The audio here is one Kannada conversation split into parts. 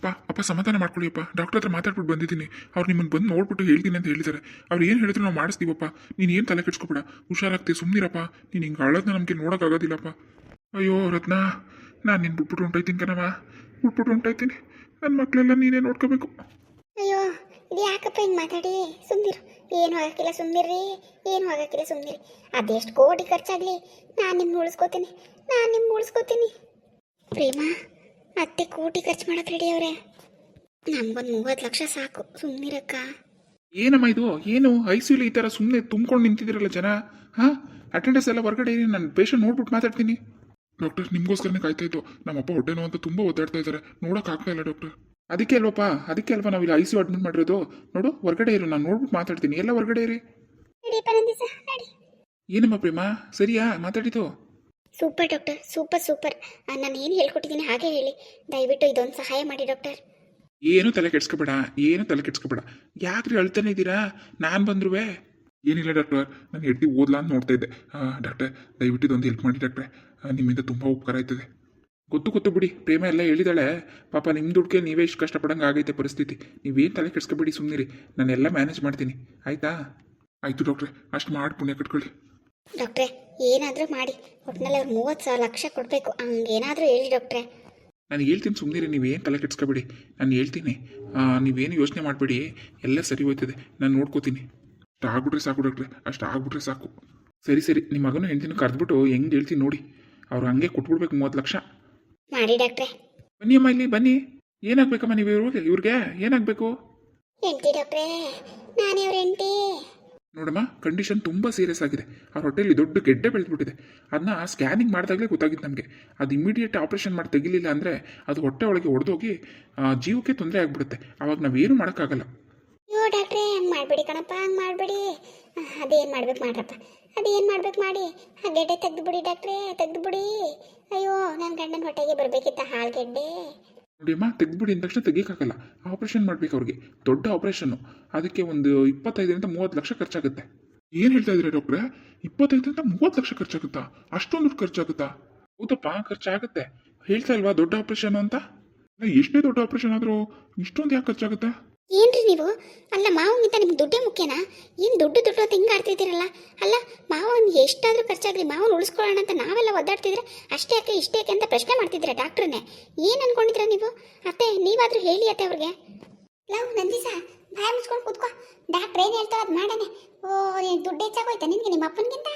ಅಪ್ಪ ಅಪ್ಪ ಸಮಾಧಾನ ಮಾಡ್ಕೊಳ್ಳಿ ಅಪ್ಪ. ಡಾಕ್ಟರ್ ಹತ್ರ ಮಾತಾಡ್ಬಿಟ್ಟು ಬಂದಿದ್ದೀನಿ. ಅವ್ರು ನಿಮ್ಮನ್ನು ಬಂದು ನೋಡ್ಬಿಟ್ಟು ಹೇಳ್ತೀನಿ ಅಂತ ಹೇಳಿದ್ದಾರೆ. ಅವ್ರು ಏನು ಹೇಳಿದ್ರು ನಾವು ಮಾಡಿಸ್ತೀವಪ್ಪ. ನೀನು ಏನು ತಲೆ ಕೆಡ್ಸ್ಕೊಬೇಡ. ಹುಷಾರಾಗ್ತಿ ಸುಮ್ಮನಿರಪ್ಪ ನೀನು ಹಿಂಗೆ ಅಳೋದನ್ನ ನಮಗೆ ನೋಡೋಕ್ಕಾಗೋದಿಲ್ಲಪ್ಪ ಅಯ್ಯೋ ರತ್ನ, ನಾನು ನಿನ್ನ ಬಿಟ್ಬಿಟ್ಟು ಹೊಂಟೋಯ್ತೀನಿ ಕಣವ ಬಿಟ್ಬಿಟ್ಟು ಹೊಂಟೋಯ್ತೀನಿ. ನನ್ನ ಮಕ್ಕಳೆಲ್ಲ ನೀನೇ ನೋಡ್ಕೋಬೇಕು. ಅಯ್ಯೋ, ಇದು ಯಾಕಪ್ಪ ಹಿಂಗೆ ಮಾತಾಡಿ? ಸುಮ್ಮನಿರು ಏನು ಆಗಕ್ಕಿಲ್ಲ ಸುಮ್ಮನಿರ್ರಿ ಏನು ಆಗಕ್ಕಿಲ್ಲ ಸುಮ್ಮನಿರಿ ಅದೆಷ್ಟು ಕೋಟಿ ಖರ್ಚಾಗಲಿ. ನಾನು ನಿಮ್ಮ ಉಳಿಸ್ಕೋತೀನಿ. ನಾನು ನಿಮ್ಮ ಉಳಿಸ್ಕೋತೀನಿ. ಪ್ರೇಮ ಅತ್ತೆ ಕೋಟಿ ಖರ್ಚು ಮಾಡಕ್ ರೆಡಿ ಅವ್ರೆ. ನಮ್ಗೊಂದು ಮೂವತ್ತು ಲಕ್ಷ ಸಾಕು. ಸುಮ್ಮನಿರಕ್ಕ ಏನಮ್ಮ ಇದು? ಏನು? ಐ ಈ ಥರ ಸುಮ್ಮನೆ ತುಂಬ್ಕೊಂಡು ನಿಂತಿದ್ದೀರಲ್ಲ ಜನ? ಹಾ? ಅಟೆಂಡೆನ್ಸ್ ಎಲ್ಲ ಹೊರಗಡೆ ಇರಿ ನಾನು ಪೇಷಂಟ್ ನೋಡ್ಬಿಟ್ಟು ಮಾತಾಡ್ತೀನಿ. ಡಾಕ್ಟರ್ ನಿಮಗೋಸ್ಕರನೇ ಕಾಯ್ತಾ ಇತ್ತು ನಮ್ಮಪ್ಪ ಹೊಟ್ಟೆ ನೋವು ಅಂತ ತುಂಬ ಒದ್ದಾಡ್ತಾ ಇದ್ದಾರೆ ನೋಡೋಕ್ಕಾಗ್ತಾ ಇಲ್ಲ ಡಾಕ್ಟರ್ ಅದಕ್ಕೆ ಅಲ್ವಪ್ಪ? ಅದಕ್ಕೆ ಅಲ್ವಾ ನಾವು ಇಲ್ಲಿ ಐ ಸಿ ಅಡ್ಮಿಟ್ ಮಾಡಿರೋದು? ನೋಡು ಹೊರಗಡೆ ಇರು ನಾನು ನೋಡ್ಬಿಟ್ಟು ಮಾತಾಡ್ತೀನಿ. ಎಲ್ಲ ಹೊರಗಡೆ ಇರಿ. ಏನಮ್ಮ ಪ್ರೇಮ? ಸರಿಯಾ? ಮಾತಾಡಿದ್ದು? ಸೂಪರ್ ಡಾಕ್ಟರ್ ಸೂಪರ್ ಸೂಪರ್ ನಾನು ಏನು ಹೇಳ್ಕೊಟ್ಟಿದ್ದೀನಿ ಹಾಗೆ ಹೇಳಿ. ದಯವಿಟ್ಟು ಇದೊಂದು ಸಹಾಯ ಮಾಡಿ ಡಾಕ್ಟರ್ ಏನು ತಲೆ ಕೆಡ್ಸ್ಕೊಬೇಡ ಏನು ತಲೆ ಕೆಡ್ಸ್ಕೊಬೇಡ. ಯಾಕ್ರಿ ಅಳ್ತಾನೆ ಇದ್ದೀರಾ ನಾನು ಬಂದ್ರುವೆ. ಏನಿಲ್ಲ ಡಾಕ್ಟರ್ ನಾನು ಹೆಂಡತಿ ಓದ್ಲಾ ಅಂತ ನೋಡ್ತಾ ಇದ್ದೆ. ಡಾಕ್ಟರ್ ದಯವಿಟ್ಟು ಇದೊಂದು ಹೆಲ್ಪ್ ಮಾಡಿ ಡಾಕ್ಟ್ರೆ ನಿಮ್ಮಿಂದ ತುಂಬ ಉಪಕಾರ ಆಯ್ತದೆ. ಗೊತ್ತು ಗೊತ್ತು ಬಿಡಿ. ಪ್ರೇಮ ಎಲ್ಲ ಹೇಳಿದಾಳೆ. ಪಾಪ ನಿಮ್ಮ ದುಡ್ಗೆ ನೀವೇ ಇಷ್ಟು ಕಷ್ಟಪಡಂಗೆ ಆಗೈತೆ ಪರಿಸ್ಥಿತಿ. ನೀವೇನು ತಲೆ ಕೆಡ್ಸ್ಕೊಬೇಡಿ ಸುಮ್ಮನಿರಿ ನಾನೆಲ್ಲ ಮ್ಯಾನೇಜ್ ಮಾಡ್ತೀನಿ. ಆಯಿತಾ? ಆಯಿತು ಡಾಕ್ಟ್ರೆ ಅಷ್ಟು ಮಾಡಿ ಪುಣ್ಯ ಕಟ್ಕೊಳ್ಳಿ. ಡಾಕ್ಟ್ರೆ ಏನಾದರೂ ಮಾಡಿ. ಒಟ್ಟಿನಲ್ಲಿ ಅವ್ರು ಮೂವತ್ತು ಸಾವಿರ ಲಕ್ಷ ಕೊಡಬೇಕು. ಹಂಗೇನಾದರೂ ಹೇಳಿ ಡಾಕ್ಟ್ರೆ. ನಾನು ಹೇಳ್ತೀನಿ ಸುಮ್ಮನಿರಿ ನೀವೇನು ತಲೆ ಕೆಡ್ಸ್ಕೊಬೇಡಿ. ನಾನು ಹೇಳ್ತೀನಿ. ನೀವೇನು ಯೋಚನೆ ಮಾಡಬೇಡಿ. ಎಲ್ಲ ಸರಿ ಹೋಯ್ತದೆ. ನಾನು ನೋಡ್ಕೋತೀನಿ. ಅಷ್ಟು ಆಗ್ಬಿಟ್ರೆ ಸಾಕು ಡಾಕ್ಟ್ರೆ. ಅಷ್ಟು ಆಗ್ಬಿಟ್ರೆ ಸಾಕು. ಸರಿ ಸರಿ. ನಿಮ್ಮ ಮಗನ ಹೆಂಡ್ತಿನ ಕರೆದ್ಬಿಟ್ಟು ಹೆಂಗೆ ಹೇಳ್ತೀನಿ ನೋಡಿ. ಅವ್ರು ಹಂಗೆ ಕೊಟ್ಬಿಡ್ಬೇಕು ಮೂವತ್ತು ಲಕ್ಷ. ಮಾಡಿ ಡಾಕ್ಟ್ರೆ. ಬನ್ನಿ ಅಮ್ಮ ಇಲ್ಲಿ ಬನ್ನಿ. ಏನಾಗಬೇಕಮ್ಮ ನೀವು ಇವ್ರಿಗೆ ಇವ್ರಿಗೆ? ಏನಾಗಬೇಕು? ಹೆಂಡತಿ ಡಾಕ್ಟ್ರೇ ನಾನೇ ಅವ್ರ ಹೆಂಡ್ತಿ. ನೋಡಮ್ಮ ಕಂಡೀಷನ್ ತುಂಬ ಸೀರಿಯಸ್ ಆಗಿದೆ. ಅವ್ರ ಹೊಟ್ಟೆಯಲ್ಲಿ ದೊಡ್ಡ ಗೆಡ್ಡೆ ಬೆಳೆದ್ಬಿಟ್ಟಿದೆ. ಅದನ್ನ ಸ್ಕ್ಯಾನಿಂಗ್ ಮಾಡಿದಾಗಲೇ ಗೊತ್ತಾಗಿತ್ತು ನಮಗೆ. ಅದು ಇಮಿಡಿಯೇಟ್ ಆಪ್ರೇಷನ್ ಮಾಡಿ ತೆಗಿಲಿಲ್ಲ ಅಂದರೆ ಅದು ಹೊಟ್ಟೆ ಒಳಗೆ ಒಡೆದೋಗಿ ಜೀವಕ್ಕೆ ತೊಂದರೆ ಆಗಿಬಿಡುತ್ತೆ. ಅವಾಗ ನಾವೇನು ಮಾಡೋಕ್ಕಾಗಲ್ಲ. ಅಯ್ಯೋ ಡಾಕ್ಟ್ರೇ ಹಂಗೆ ಮಾಡಬೇಡಿ ಕಣಪ್ಪ, ಹಂಗೆ ಮಾಡಬೇಡಿ. ಅದೇನು ಮಾಡ್ಬೇಕು ಮಾಡ್ರಪ್ಪ. ಅದೇನು ಮಾಡ್ಬೇಕು ಮಾಡಿ. ಆ ಗೆಡ್ಡೆ ತೆಗೆದು ಬಿಡಿ ಡಾಕ್ಟ್ರೇ ತೆಗೆದು ಬಿಡಿ ಅಯ್ಯೋ ನನ್ನ ಗಂಡನ ಹೊಟ್ಟೆಗೆ ಬರಬೇಕಿತ್ತ ಹಾಲು ಗೆಡ್ಡೆ. ನೋಡಿ ಅಮ್ಮ ತೆಗ್ದುಬಿಡಿ ಅಂದ ತಕ್ಷಣ ತೆಗಿಯೋಕ್ಕಾಗಲ್ಲ. ಆಪ್ರೇಷನ್ ಮಾಡ್ಬೇಕು ಅವ್ರಿಗೆ. ದೊಡ್ಡ ಆಪ್ರೇಷನ್ನು ಅದಕ್ಕೆ ಒಂದು ಇಪ್ಪತ್ತೈದರಿಂದ ಮೂವತ್ತು ಲಕ್ಷ ಖರ್ಚಾಗುತ್ತೆ. ಏನು ಹೇಳ್ತಾ ಇದ್ದೀರಾ ಡಾಕ್ಟ್ರೆ ಇಪ್ಪತ್ತೈದರಿಂದ ಮೂವತ್ತು ಲಕ್ಷ ಖರ್ಚಾಗುತ್ತಾ? ಅಷ್ಟೊಂದು ದುಡ್ಡು ಖರ್ಚಾಗುತ್ತಾ? ಹೌದಪ್ಪ, ಖರ್ಚಾಗುತ್ತೆ. ಹೇಳ್ತಾ ಇಲ್ವಾ ದೊಡ್ಡ ಆಪ್ರೇಷನ್ ಅಂತ? ಎಷ್ಟೇ ದೊಡ್ಡ ಆಪ್ರೇಷನ್ ಆದರೂ ಇಷ್ಟೊಂದು ಯಾಕೆ ಖರ್ಚಾಗುತ್ತೆ? ಏನ್ರಿ ನೀವು? ಅಲ್ಲ, ಮಾವನಿಂದ ನಿಮ್ಗೆ ದುಡ್ಡೇ ಮುಖ್ಯನಾ? ಏನು ದುಡ್ಡು ದುಡ್ಡು ಅಂತ ಹಿಂಗೆ ಆಡ್ತಿದ್ದೀರಲ್ಲ ಅಲ್ಲ, ಮಾವನ್ ಎಷ್ಟಾದರೂ ಖರ್ಚಾಗಲಿ ಮಾವನ್ ಉಳಿಸ್ಕೊಳ್ಳೋಣ ಅಂತ ನಾವೆಲ್ಲ ಒದ್ದಾಡ್ತಿದ್ರೆ ಅಷ್ಟೇ ಯಾಕೆ, ಇಷ್ಟೇ ಯಾಕೆ ಅಂತ ಪ್ರಶ್ನೆ ಮಾಡ್ತಿದ್ದೀರಾ ಡಾಕ್ಟ್ರನ್ನೇ? ಏನು ಅನ್ಕೊಂಡಿದ್ರ ನೀವು? ಅತ್ತೆ, ನೀವಾದರೂ ಹೇಳಿ ಅತ್ತೆ ಅವ್ರಿಗೆ. ಲವ್ ನಂದಿಸ ಬಾಯ ಮುಚ್ಕೊಂಡು ಕೂತ್ಕೋ. ಡಾಕ್ಟ್ರ್ ಏನು ಹೇಳ್ತಾರೋ ಅದು ಮಾಡಾನೆ ಓ, ನೀನ್ ದುಡ್ಡು ಹೆಚ್ಚಾಗೋಯ್ತಾ ನಿನಗೆ ನಿಮ್ಮ ಅಪ್ಪನಿಗಿಂತ?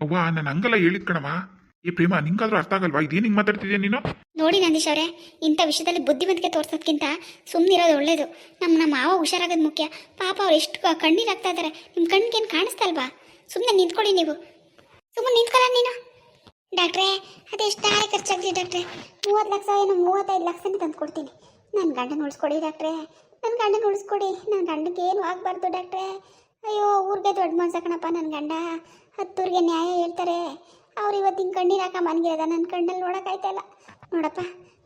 ಅವ್ವ, ನಾನು ಹಂಗಲ್ಲ ಹೇಳಿದ್ ಕಣವ ಏ, ಪ್ರೇಮ, ನಿಂಗಾದ್ರೂ ಅರ್ಥ ಆಗಲ್ವಾ? ಇದೇನು ಹಿಂಗೆ ಮಾತಾಡ್ತಿದ್ಯಾ ನೀನು? ನೋಡಿ ನಂದೀಶ್ ಅವರೇ, ಇಂಥ ವಿಷಯದಲ್ಲಿ ಬುದ್ಧಿವಂತಿಕೆ ತೋರ್ಸೋದ್ಕಿಂತ ಸುಮ್ಮನಿರೋದು ಒಳ್ಳೇದು. ನಮ್ಮ ನಮ್ಮ ಮಾವ ಹುಷಾರಾಗೋದು ಮುಖ್ಯ. ಪಾಪ ಅವ್ರು ಎಷ್ಟು ಕಣ್ಣೀರು ಆಗ್ತಾ ಇದ್ದಾರೆ ನಿಮ್ಮ ಕಣ್ಣಿಗೇನು ಕಾಣಿಸ್ತಾ ಇಲ್ವಾ? ಸುಮ್ಮನೆ ನಿಂತ್ಕೊಳ್ಳಿ ನೀವು. ಸುಮ್ಮನೆ ನಿಂತ್ಕೊಳ್ಳ ನೀನು? ಡಾಕ್ಟ್ರೇ ಅದೆಷ್ಟಾರೆ ಖರ್ಚಾಗಲಿ ಡಾಕ್ಟ್ರೆ. ಮೂವತ್ತು ಲಕ್ಷ ಏನೋ ಮೂವತ್ತೈದು ಲಕ್ಷನೇ ತಂದು ಕೊಡ್ತೀನಿ. ನನ್ನ ಗಂಡನ ಉಳಿಸ್ಕೊಡಿ ಡಾಕ್ಟ್ರೇ. ನನ್ನ ಗಂಡನ ಉಳಿಸ್ಕೊಡಿ. ನನ್ನ ಗಂಡಕ್ಕೆ ಏನು ಆಗಬಾರ್ದು ಡಾಕ್ಟ್ರೇ. ಅಯ್ಯೋ, ಊರಿಗೆ ದೊಡ್ಡ ಮನ್ಸ ಕಣಪ್ಪ ನನ್ನ ಗಂಡ. ಹತ್ತೂರಿಗೆ ನ್ಯಾಯ ಹೇಳ್ತಾರೆ. ಅವ್ರು ಇವತ್ತಿನ ಕಣ್ಣೀರಾಕ ಕಣ್ಣೀರು ಹಾಕ ಮನ್ಗಿರದ? ನನ್ನ ಕಣ್ಣಲ್ಲಿ ನೋಡೋಕ್ಕಾಯ್ತಾ ಇಲ್ಲ. ನೋಡಪ್ಪ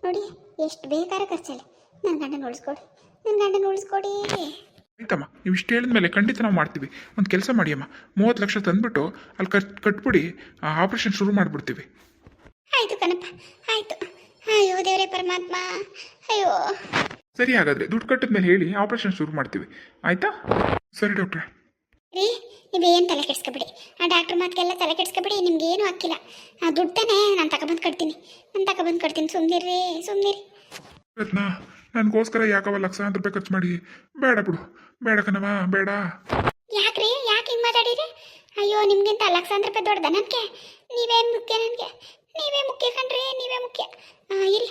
ನೋಡಿ ಎಷ್ಟು ಬೇಕಾದ್ರೆ ಖರ್ಚಲ್ಲಿ. ನನ್ನ ಗಂಡನ ಉಳಿಸ್ಕೊಡಿ ನನ್ನ ಗಂಡನ ಉಳಿಸ್ಕೊಡಿ. ಆಯ್ತಮ್ಮ ನೀವು ಇಷ್ಟು ಹೇಳಿದ್ಮೇಲೆ ಖಂಡಿತ ನಾವು ಮಾಡ್ತೀವಿ. ಒಂದು ಕೆಲಸ ಮಾಡಿ ಅಮ್ಮ. ಮೂವತ್ತು ಲಕ್ಷ ತಂದ್ಬಿಟ್ಟು ಅಲ್ಲಿ ಕಟ್ ಕಟ್ಬಿಡಿ ಆಪ್ರೇಷನ್ ಶುರು ಮಾಡಿಬಿಡ್ತೀವಿ. ಆಯಿತು ಕಣಪ್ಪ ಆಯಿತು. ಅಯ್ಯೋ ದೇವರೇ ಪರಮಾತ್ಮ ಅಯ್ಯೋ. ಸರಿ ಹಾಗಾದರೆ ದುಡ್ಡು ಕಟ್ಟಿದ್ಮೇಲೆ ಹೇಳಿ ಆಪರೇಷನ್ ಶುರು ಮಾಡ್ತೀವಿ. ಆಯಿತಾ? ಸರಿ ಡಾಕ್ಟ್ರೆ. ರೀ ನೀವೇನು ತಲೆ ಕೆಡಿಸ್ಕೊಬಿಡಿ. ಆ ಡಾಕ್ಟ್ರ್ ಮಾತಿಗೆಲ್ಲ ತಲೆ ಕೆಡ್ಸ್ಕೊಬಿಡಿ ನಿಮ್ಗೆ ಏನೂ ಹಾಕಿಲ್ಲ. ಆ ದುಡ್ಡು ತಾನೇ ನಾನು ತಗೊಬಂದು ಕಟ್ತೀನಿ ನಾನು ತಗೊಬಂದು ಕಟ್ತೀನಿ ಸುಮ್ಮನಿರಿ ಸುಮ್ಮನಿರಿ ರತ್ನ ನನಗೋಸ್ಕರ ಯಾಕವ ಲಕ್ಷಾಂತರ ರೂಪಾಯಿ ಖರ್ಚು ಮಾಡಿ? ಬೇಡ ಬಿಡು. ಬೇಡ ಕಣವ ಬೇಡ. ಯಾಕ್ರಿ? ಯಾಕೆ ಹಿಂಗೆ ಮಾತಾಡಿರಿ ಅಯ್ಯೋ ನಿಮ್ಗಿಂತ ಲಕ್ಷಾಂತರ ರೂಪಾಯಿ ದೊಡ್ಡದ ನನಗೆ? ನೀವೇ ಮುಖ್ಯ ನನಗೆ. ನೀವೇ ಮುಖ್ಯ ಕಣ್ರಿ ನೀವೇ ಮುಖ್ಯ. ಇರಿ.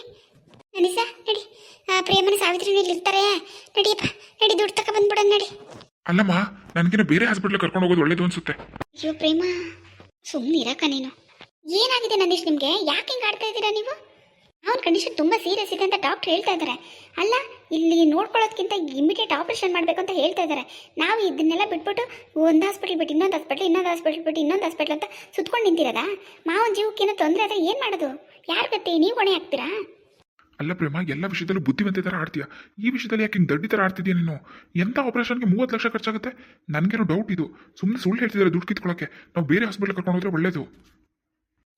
ನಡಿ. ಸಾ ನಡಿ ಪ್ರೇಮನ ಸಾವಿತ್ರಿ ಇಲ್ಲಿ ಇರ್ತಾರೆ ನಡಿಯಪ್ಪ ನಡಿ ದುಡ್ಡು ತಕ ಬಂದ್ಬಿಡೋಣ ನಡಿ. ಅಲ್ಲಮ್ಮ, ನನಗಿನ್ನ ಬೇರೆ ಹಾಸ್ಪಿಟ್ಲ್ ಕರ್ಕೊಂಡು ಹೋಗೋದು ಒಳ್ಳೇದು ಅನ್ಸುತ್ತೆ. ಅಯ್ಯೋ ಪ್ರೇಮ ಸುಮ್ಮನಿರಕ ನೀನು. ಏನಾಗಿದೆ ನಂದೀಶ್ ನಿಮಗೆ? ಯಾಕೆ ಹಿಂಗೆ ಆಡ್ತಾ ಇದ್ದೀರಾ ನೀವು? ಅವನ ಕಂಡೀಷನ್ ತುಂಬ ಸೀರಿಯಸ್ ಇದೆ ಅಂತ ಡಾಕ್ಟರ್ ಹೇಳ್ತಾ ಇದ್ದಾರೆ ಅಲ್ಲ, ಇಲ್ಲಿ ನೋಡ್ಕೊಳ್ಳೋದಕ್ಕಿಂತ ಇಮಿಡಿಯೇಟ್ ಆಪರೇಷನ್ ಮಾಡಬೇಕು ಅಂತ ಹೇಳ್ತಾ ಇದ್ದಾರೆ ನಾವು ಇದನ್ನೆಲ್ಲ ಬಿಟ್ಬಿಟ್ಟು ಒಂದು ಹಾಸ್ಪಿಟಲ್ ಬಿಟ್ಟು ಇನ್ನೊಂದು ಹಾಸ್ಪಿಟಲ್ ಇನ್ನೊಂದು ಹಾಸ್ಪಿಟಲ್ ಬಿಟ್ಟು ಇನ್ನೊಂದು ಹಾಸ್ಪಿಟಲ್ ಅಂತ ಸುತ್ಕೊಂಡು ನಿಂತಿರೋದಾ? ಮಾವನ ಜೀವಕ್ಕೆ ಏನೋ ತೊಂದರೆ ಆದರೆ ಏನು ಮಾಡೋದು? ಯಾರ ಗತಿ? ನೀವು ಹೊಣೆ ಹಾಕ್ತೀರಾ? ಅಲ್ಲ ಪ್ರೇಮ, ಎಲ್ಲ ವಿಷಯದಲ್ಲೂ ಬುದ್ಧಿವಂತೆ ಥರ ಆಡ್ತೀಯ? ಈ ವಿಷಯದಲ್ಲಿ ಯಾಕೆ ದಡ್ಡಿ ಥರ ಆಡ್ತಿದ್ಯಾ ನೀನು? ಎಂಥ ಆಪರೇಷನ್ಗೆ ಮೂವತ್ತು ಲಕ್ಷ ಖರ್ಚಾಗುತ್ತೆ? ನನಗೇನೋ ಡೌಟ್ ಇದು. ಸುಮ್ಮನೆ ಸುಳ್ಳು ಹೇಳ್ತಿದ್ದಾರೆ ದುಡ್ಡು ಕಿತ್ಕೊಳ್ಳೋಕ್ಕೆ ನಾವು ಬೇರೆ ಹಾಸ್ಪಿಟ್ಲ್ ಕರ್ಕೊಂಡು ಹೋದ್ರೆ ಒಳ್ಳೇದು.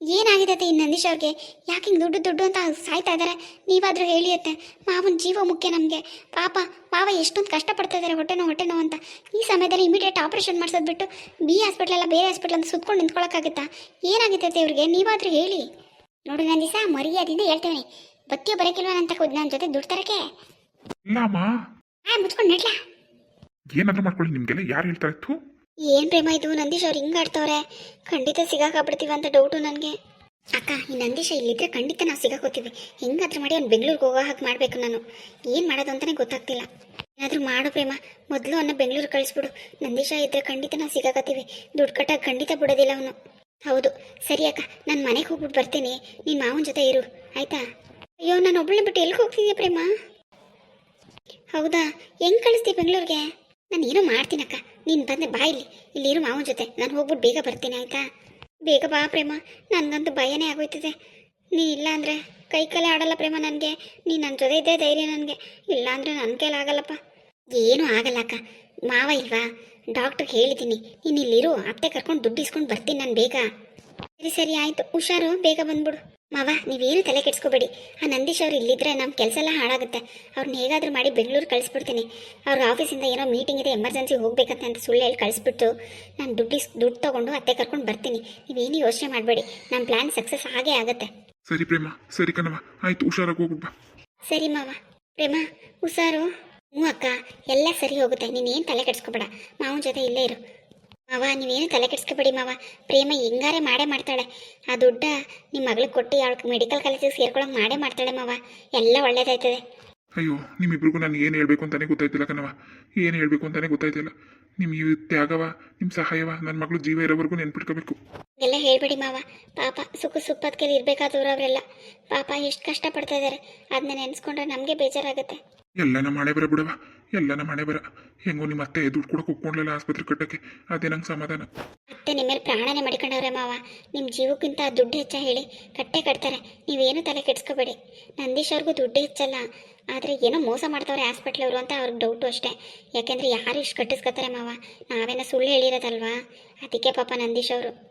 ಏನಾಗಿದೆ ಈ ನಂದೀಶ್ ಅವ್ರಿಗೆ? ಯಾಕೆ ಹಿಂಗೆ ದುಡ್ಡು ದುಡ್ಡು ಅಂತ ಸಾಯ್ತಾ ಇದ್ದಾರೆ ನೀವಾದರೂ ಹೇಳಿ ಅತ್ತೆ. ಮಾವನ ಜೀವ ಮುಖ್ಯ ನಮಗೆ. ಪಾಪ, ಮಾವ ಎಷ್ಟೊಂದು ಕಷ್ಟಪಡ್ತಾ ಇದ್ದಾರೆ ಹೊಟ್ಟೆ ನೋವು ಹೊಟ್ಟೆ ನೋವು ಅಂತ. ಈ ಸಮಯದಲ್ಲಿ ಇಮಿಡಿಯೇಟ್ ಆಪರೇಷನ್ ಮಾಡಿಸೋದು ಬಿಟ್ಟು ಬಿ ಹಾಸ್ಪಿಟ್ಲ್ ಎಲ್ಲ ಬೇರೆ ಹಾಸ್ಪಿಟ್ಲ್ ಅಂತ ಸುತ್ಕೊಂಡು ನಿಂತ್ಕೊಳ್ಳೋಕ್ಕಾಗುತ್ತಾ ಏನಾಗಿದೆ ಇವ್ರಿಗೆ? ನೀವಾದರೂ ಹೇಳಿ. ನೋಡು ನಂದೀಶ, ಮರ್ಯಾದಿಂದ ಹೇಳ್ತೇವೆ ಬತ್ತಿಯೋ ಬರಕಿಲ್ವನಂತ ಅಂತ ನನ್ನ ಜೊತೆ ದುಡ್ಡು ತರಕ್ಕೆ ಇಲ್ಲ ಅಮ್ಮ ಆ ಮುಚ್ಕೊಂಡು ನಡ್ಲಾ. ಏನಾದ್ರೂ ಮಾಡ್ಕೊಳ್ಳಿ ನಿಮ್ಗೆಲ್ಲ ಯಾರು ಹೇಳ್ತಾ ಇತ್ತು ಏನ್ ಪ್ರೇಮ ಇದು? ನಂದೀಶ್ ಅವ್ರು ಹಿಂಗ್ ಆಡ್ತವ್ರೆ. ಖಂಡಿತ ಸಿಗಾಕಾಗ್ಬಿಡ್ತೀವಿ ಅಂತ ಡೌಟು ನನಗೆ. ಅಕ್ಕ ಈ ನಂದೀಶ ಇಲ್ಲಿದ್ರೆ ಖಂಡಿತ ನಾವು ಸಿಗಾಕೋತೀವಿ. ಹೆಂಗಾದ್ರೂ ಮಾಡಿ ಅವ್ನು ಬೆಂಗಳೂರಿಗೆ ಹೋಗೋ ಹಾಗೆ ಮಾಡಬೇಕು ನಾನು. ಏನು ಮಾಡೋದು ಅಂತಾನೆ ಗೊತ್ತಾಗ್ತಿಲ್ಲ. ಏನಾದರೂ ಮಾಡು ಪ್ರೇಮ. ಮೊದಲು ಅವನ್ನ ಬೆಂಗಳೂರಿಗೆ ಕಳಿಸ್ಬಿಡು. ನಂದೀಶ ಇದ್ರೆ ಖಂಡಿತ ನಾವು ಸಿಗಾಕತ್ತೀವಿ. ದುಡ್ಡು ಕಟ್ಟಾಗ ಖಂಡಿತ ಬಿಡೋದಿಲ್ಲ ಅವನು. ಹೌದು. ಸರಿ ಅಕ್ಕ ನಾನು ಮನೆಗೆ ಹೋಗ್ಬಿಟ್ಟು ಬರ್ತೀನಿ. ನೀನು ಮಾವನ ಜೊತೆ ಇರು. ಆಯ್ತಾ? ಅಯ್ಯೋ, ನಾನು ಒಬ್ಬಳನ್ನ ಬಿಟ್ಟು ಎಲ್ಲಿಗೆ ಹೋಗ್ತಿದ್ಯಾ ಪ್ರೇಮ? ಹೌದಾ? ಹೆಂಗ್ ಕಳಿಸ್ತೀವಿ ಬೆಂಗಳೂರಿಗೆ? ನಾನು ಏನೋ ಮಾಡ್ತೀನಕ್ಕ. ನೀನು ಬಂದೆ ಬಾ ಇಲ್ಲಿ. ಇಲ್ಲಿ ಇರು ಮಾವನ ಜೊತೆ. ನಾನು ಹೋಗ್ಬಿಟ್ಟು ಬೇಗ ಬರ್ತೀನಿ, ಆಯ್ತಾ? ಬೇಗ ಬಾ ಪ್ರೇಮ. ನನಗಂತೂ ಭಯನೇ ಆಗೋಯ್ತದೆ. ನೀ ಇಲ್ಲ ಅಂದರೆ ಕೈ ಕಲೆ ಆಡಲ್ಲ ಪ್ರೇಮ ನನಗೆ. ನೀ ನನ್ನ ಜೊತೆ ಇದ್ದೇ ಧೈರ್ಯ ನನಗೆ. ಇಲ್ಲ ಅಂದರೆ ನನ್ನ ಕೈಲಿ ಆಗಲ್ಲಪ್ಪ. ಏನೂ ಆಗಲ್ಲ ಅಕ್ಕ. ಮಾವ ಇಲ್ವಾ? ಡಾಕ್ಟ್ರಿಗೆ ಹೇಳಿದ್ದೀನಿ ನೀನು ಇಲ್ಲಿರು, ಅತ್ತೆ ಕರ್ಕೊಂಡು ದುಡ್ಡು ಇಸ್ಕೊಂಡು ಬರ್ತೀನಿ ನಾನು ಬೇಗ. ಸರಿ ಸರಿ, ಆಯಿತು. ಹುಷಾರು, ಬೇಗ ಬಂದ್ಬಿಡು. ಮಾವ ನೀವೇನು ತಲೆ ಕೆಡ್ಸ್ಕೋಬೇಡಿ. ಆ ನಂದೀಶ್ ಅವ್ರು ಇಲ್ಲಿದ್ರೆ ನಮ್ಮ ಕೆಲಸ ಎಲ್ಲ ಹಾಳಾಗುತ್ತೆ. ಅವ್ರನ್ನ ಹೇಗಾದರೂ ಮಾಡಿ ಬೆಂಗಳೂರು ಕಳಿಸ್ಬಿಡ್ತೀನಿ. ಅವ್ರ ಆಫೀಸಿಂದ ಏನೋ ಮೀಟಿಂಗ್ ಇದೆ ಎಮರ್ಜೆನ್ಸಿ ಹೋಗ್ಬೇಕಂತ ಅಂತ ಸುಳ್ಳು ಹೇಳಿ ಕಳಿಸ್ಬಿಟ್ಟು ನಾನು ದುಡ್ಡು ದುಡ್ಡು ತಗೊಂಡು ಅತ್ತೆ ಕರ್ಕೊಂಡು ಬರ್ತೀನಿ. ನೀವೇನು ಯೋಚನೆ ಮಾಡಬೇಡಿ. ನಮ್ಮ ಪ್ಲ್ಯಾನ್ ಸಕ್ಸಸ್ ಆಗೇ ಆಗುತ್ತೆ. ಸರಿ ಪ್ರೇಮ ಸರಿ ಕಣವ ಆಯ್ತು ಹುಷಾರಾಗಿ ಹೋಗ್ಬಿಟ್ ಬಾ. ಸರಿ ಮಾವ. ಪ್ರೇಮ ಹುಷಾರು. ಹ್ಞೂ ಅಕ್ಕ ಎಲ್ಲ ಸರಿ ಹೋಗುತ್ತೆ. ನೀನೇನು ತಲೆ ಕೆಡ್ಸ್ಕೊಬೇಡ. ಮಾವನ ಜೊತೆ ಇಲ್ಲೇ ಇರು. ಮಾವ ನೀವೇನು ತಲೆ ಕೆಡ್ಸ್ಕೊಬೇಡಿ ಮಾವ. ಪ್ರೇಮ ಹೆಂಗಾರೆ ಮಾಡೇ ಮಾಡ್ತಾಳೆ. ಆ ದುಡ್ಡ ನಿಮ್ಮ ಮಗಳಿಗೆ ಕೊಟ್ಟು ಅವಳಿಗೆ ಮೆಡಿಕಲ್ ಕಾಲೇಜಿಗೆ ಸೇರ್ಕೊಳಂಗೆ ಮಾಡೇ ಮಾಡ್ತಾಳೆ ಮಾವ. ಎಲ್ಲ ಒಳ್ಳೇದಾಯ್ತದೆ. ಅಯ್ಯೋ ನಿಮ್ಮಿಬ್ರಿಗೂ ನಾನು ಏನು ಹೇಳಬೇಕು ಅಂತಾನೆ ಗೊತ್ತಾಯ್ತಿಲ್ಲ ಕಣವ ಏನು ಹೇಳಬೇಕು ಅಂತಾನೆ ಗೊತ್ತಾಯ್ತಿಲ್ಲ. ನಿಮ್ಮ ಈ ತ್ಯಾಗವ ನಿಮ್ಮ ಸಹಾಯವ ನನ್ನ ಮಗಳು ಜೀವ ಇರೋವರೆಗೂ ನೆನ್ಪಿಟ್ಕೋಬೇಕು. ಎಲ್ಲ ಹೇಳ್ಬೇಡಿ ಮಾವ. ಪಾಪ ಸುಖ ಸುಪ್ಪತ್ಕೆಲ್ಲಿ ಇರಬೇಕಾದವ್ರು ಅವರೆಲ್ಲ. ಪಾಪ ಎಷ್ಟು ಕಷ್ಟಪಡ್ತಾ ಇದ್ದಾರೆ ಅದನ್ನ ನೆನೆಸ್ಕೊಂಡ್ರೆ ನಮಗೆ ಬೇಜಾರಾಗುತ್ತೆ. ಎಲ್ಲ ನಮ್ಮ ಹಣೆ ಬರ ಬಿಡವ ಎಲ್ಲ ನಮ್ಮ ಹಣೆ ಬರ. ಹೆಂಗೋ ನಿಮ್ಮ ಅತ್ತೆ ದುಡ್ಡು ಕೂಡ ಒಪ್ಕೊಂಡ್ಲಲ್ಲ ಆಸ್ಪತ್ರೆ ಕಟ್ಟಕ್ಕೆ, ಅದೇ ನಂಗೆ ಸಮಾಧಾನ. ಅತ್ತೆ ನಿಮ್ಮ ಮೇಲೆ ಪ್ರಾಣನೇ ಮಡಿಕೊಂಡವ್ರೆ ಮಾವ. ನಿಮ್ಮ ಜೀವಕ್ಕಿಂತ ದುಡ್ಡು ಹೆಚ್ಚ ಹೇಳಿ ಕಟ್ಟೆ ಕಟ್ತಾರೆ. ನೀವೇನು ತಲೆ ಕೆಡ್ಸ್ಕೋಬೇಡಿ. ನಂದೀಶ್ ಅವ್ರಿಗೂ ದುಡ್ಡು ಹೆಚ್ಚಲ್ಲ. ಆದರೆ ಏನೋ ಮೋಸ ಮಾಡ್ತಾವ್ರೆ ಹಾಸ್ಪಿಟ್ಲ್ ಅವರು ಅಂತ ಅವ್ರಿಗೆ ಡೌಟು ಅಷ್ಟೇ. ಯಾಕೆಂದರೆ ಯಾರು ಇಷ್ಟು ಕಟ್ಟಿಸ್ಕೊತಾರೆ ಮಾವ? ನಾವೇನೋ ಸುಳ್ಳು ಹೇಳಿರೋದಲ್ವಾ? ಅದಕ್ಕೆ ಪಾಪ ನಂದೀಶ್ ಅವರು.